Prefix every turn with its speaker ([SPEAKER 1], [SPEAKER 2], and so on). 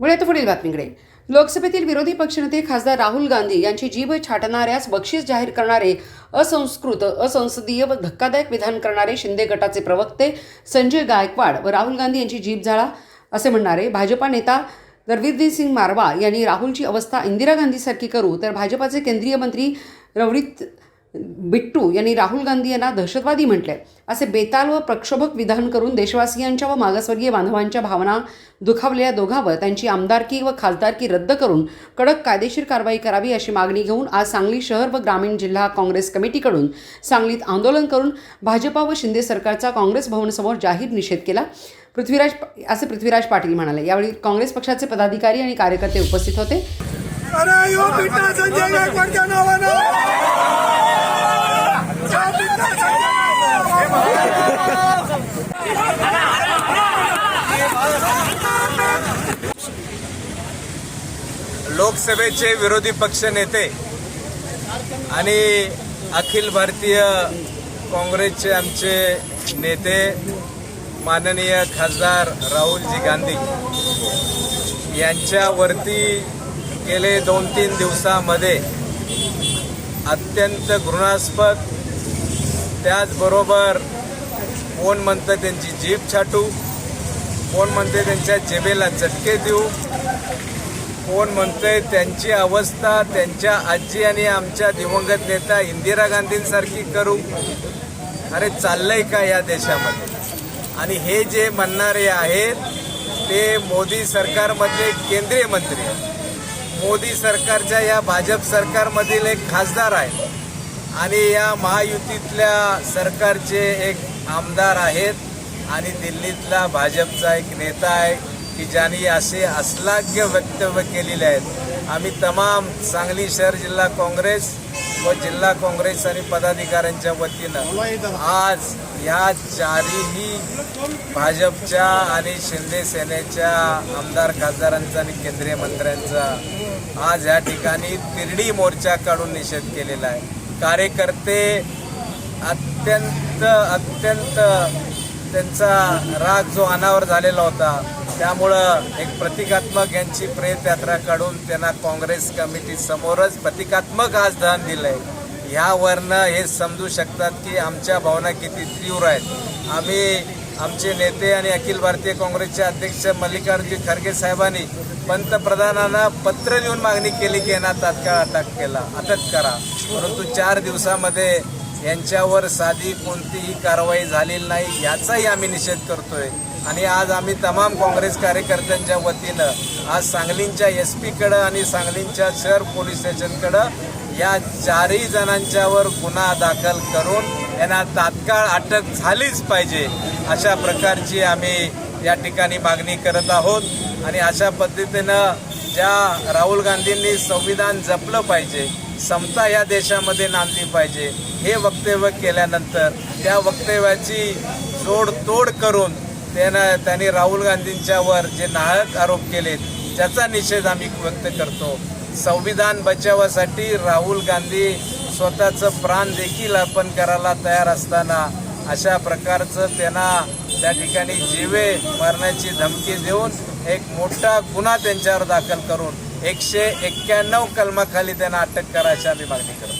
[SPEAKER 1] वळूया पुढील बातमीकडे. लोकसभेतील विरोधी पक्षनेते खासदार राहुल गांधी यांची जीभ छाटणाऱ्यास बक्षीस जाहीर करणारे असंस्कृत असंसदीय व धक्कादायक विधान करणारे शिंदे गटाचे प्रवक्ते संजय गायकवाड व राहुल गांधी यांची जीभ झाला असे म्हणणारे भाजपा नेता दरविंदर सिंग मारवा यांनी राहुलची अवस्था इंदिरा गांधीसारखी करू तर भाजपाचे केंद्रीय मंत्री रवनीत बिट्टू यांनी राहुल गांधी यांना दहशतवादी म्हटले असे बेताल व प्रक्षोभक विधान करून देशवासियांच्या व मागासवर्गीय बांधवांच्या भावना दुखावलेल्या दोघांवर त्यांची आमदारकी व खासदारकी रद्द करून कडक कायदेशीर कारवाई करावी अशी मागणी घेऊन आज सांगली शहर व ग्रामीण जिल्हा काँग्रेस कमिटीकडून सांगलीत आंदोलन करून भाजपा व शिंदे सरकारचा काँग्रेस भवनसमोर जाहीर निषेध केला. पृथ्वीराज असे पृथ्वीराज पाटील म्हणाले. यावेळी काँग्रेस पक्षाचे पदाधिकारी आणि कार्यकर्ते उपस्थित होते
[SPEAKER 2] अरे यो पिता संजय गायकवाडच्या नावानं या पिता संजय
[SPEAKER 3] लोकसभेचे विरोधी पक्ष नेते आणि अखिल भारतीय काँग्रेसचे आमचे नेते माननीय खासदार राहुलजी गांधी यांच्यावरती गेले दोन तीन दिवसामध्ये अत्यंत घृणास्पद त्याचबरोबर कोण म्हणतं त्यांची जीभ छाटू कोण म्हणते त्यांच्या जेबेला चटके देऊ कोण म्हणतंय त्यांची अवस्था त्यांच्या आजी आणि आमच्या दिवंगत नेता इंदिरा गांधींसारखी करू. अरे चाललंय का या देशामध्ये? आणि हे जे म्हणणारे आहेत ते मोदी सरकारमधले केंद्रीय मंत्री आहेत. मोदी सरकारच्या या भाजप सरकारमधील एक खासदार आहे. आणि या महायुतीतल्या सरकारचे एक आमदार आहेत. आणि दिल्लीतला भाजपचा एक नेता आहे. की ज्यांनी असे अश्लाघ्य वक्तव्य केलेले आहेत. आम्ही तमाम सांगली शहर जिल्हा काँग्रेस व जिल्हा काँग्रेस आणि पदाधिकाऱ्यांच्या वतीनं आज या चारही भाजपच्या आणि शिंदे सेनेच्या आमदार खासदारांचा आणि केंद्रीय मंत्र्यांचा आज या ठिकाणी तिरडी मोर्चा काढून निषेध केलेला आहे. कार्यकर्ते अत्यंत अत्यंत त्यांचा राग जो अनावर झालेला होता त्यामुळं एक प्रतिकात्मक यांची प्रेतयात्रा काढून त्यांना काँग्रेस कमिटी समोरच प्रतिकात्मक आज दान दिलंय. ह्यावरनं हे समजू शकतात की आमच्या भावना किती तीव्र आहेत. आम्ही आमचे नेते आणि अखिल भारतीय काँग्रेसचे अध्यक्ष मल्लिकार्जुन खरगे साहेबांनी पंतप्रधानांना पत्र लिहून मागणी केली की यांना तात्काळ अटक केला अटक करा. परंतु चार दिवसामध्ये यांच्यावर साधी कोणतीही कारवाई झालेली नाही याचाही आम्ही निषेध करतोय. आणि आज आम्ही तमाम काँग्रेस कार्यकर्त्यांच्या वतीनं आज सांगलींच्या एस पीकडं आणि सांगलींच्या शहर पोलीस स्टेशनकडं या चारही जणांच्यावर गुन्हा दाखल करून यांना तात्काळ अटक झालीच पाहिजे अशा प्रकारची आम्ही या ठिकाणी मागणी करत आहोत. आणि अशा पद्धतीनं ज्या राहुल गांधींनी संविधान जपलं पाहिजे समता या देशामध्ये नांदली पाहिजे हे वक्तव्य केल्यानंतर त्या वक्तव्याची जोडतोड करून त्यानं त्यांनी राहुल गांधींच्यावर जे नाहक आरोप केलेत त्याचा निषेध आम्ही व्यक्त करतो. संविधान बचावासाठी राहुल गांधी स्वतःचं प्राण देखील अर्पण करायला तयार असताना अशा प्रकारचं त्यांना त्या ठिकाणी जीवे मारण्याची धमकी देऊन एक मोठा गुन्हा त्यांच्यावर दाखल करून एकशे एक्क्याण्णव कलमाखाली त्यांना अटक करायची आम्ही मागणी करतो.